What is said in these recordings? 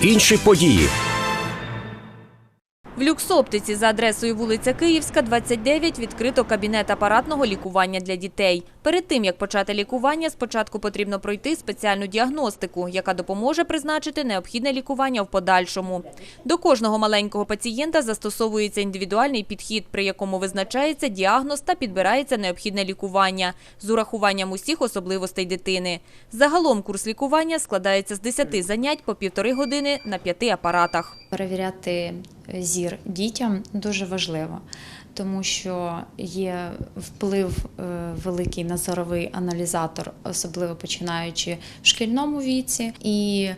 Інші події. В люксоптиці за адресою вулиця Київська, 29 відкрито кабінет апаратного лікування для дітей. Перед тим, як почати лікування, спочатку потрібно пройти спеціальну діагностику, яка допоможе призначити необхідне лікування в подальшому. До кожного маленького пацієнта застосовується індивідуальний підхід, при якому визначається діагноз та підбирається необхідне лікування з урахуванням усіх особливостей дитини. Загалом курс лікування складається з 10 занять по півтори години на п'яти апаратах. Перевіряти зір дітям дуже важливо, тому що є вплив е, великий на зоровий аналізатор, особливо починаючи в шкільному віці. І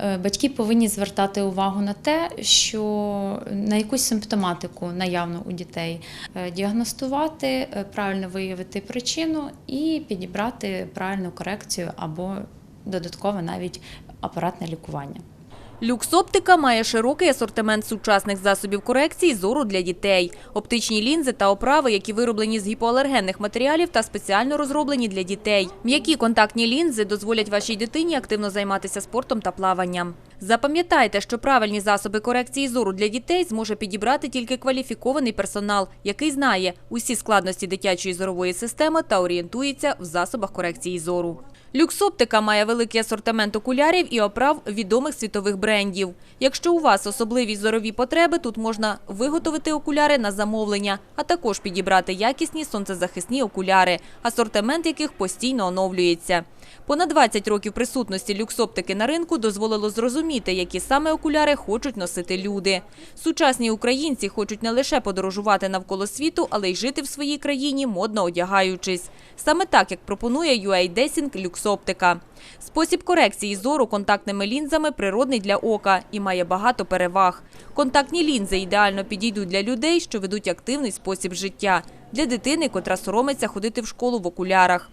е, батьки повинні звертати увагу на те, що на якусь симптоматику наявну у дітей Е, діагностувати, правильно виявити причину і підібрати правильну корекцію або додаткове навіть апаратне лікування. Люксоптика має широкий асортимент сучасних засобів корекції зору для дітей, оптичні лінзи та оправи, які вироблені з гіпоалергенних матеріалів та спеціально розроблені для дітей. М'які контактні лінзи дозволять вашій дитині активно займатися спортом та плаванням. Запам'ятайте, що правильні засоби корекції зору для дітей зможе підібрати тільки кваліфікований персонал, який знає усі складності дитячої зорової системи та орієнтується в засобах корекції зору. Люксоптика має великий асортимент окулярів і оправ відомих світових брендів. Якщо у вас особливі зорові потреби, тут можна виготовити окуляри на замовлення, а також підібрати якісні сонцезахисні окуляри, асортимент яких постійно оновлюється. Понад 20 років присутності люксоптики на ринку дозволило зрозуміти, які саме окуляри хочуть носити люди. Сучасні українці хочуть не лише подорожувати навколо світу, але й жити в своїй країні, модно одягаючись. Саме так, як пропонує UA Dessing люксоптика. Спосіб корекції зору контактними лінзами природний для ока і має багато переваг. Контактні лінзи ідеально підійдуть для людей, що ведуть активний спосіб життя, для дитини, котра соромиться ходити в школу в окулярах.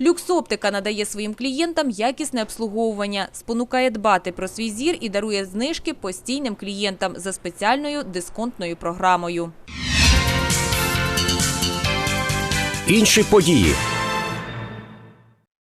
Люксоптика надає своїм клієнтам якісне обслуговування, спонукає дбати про свій зір і дарує знижки постійним клієнтам за спеціальною дисконтною програмою. Інші події.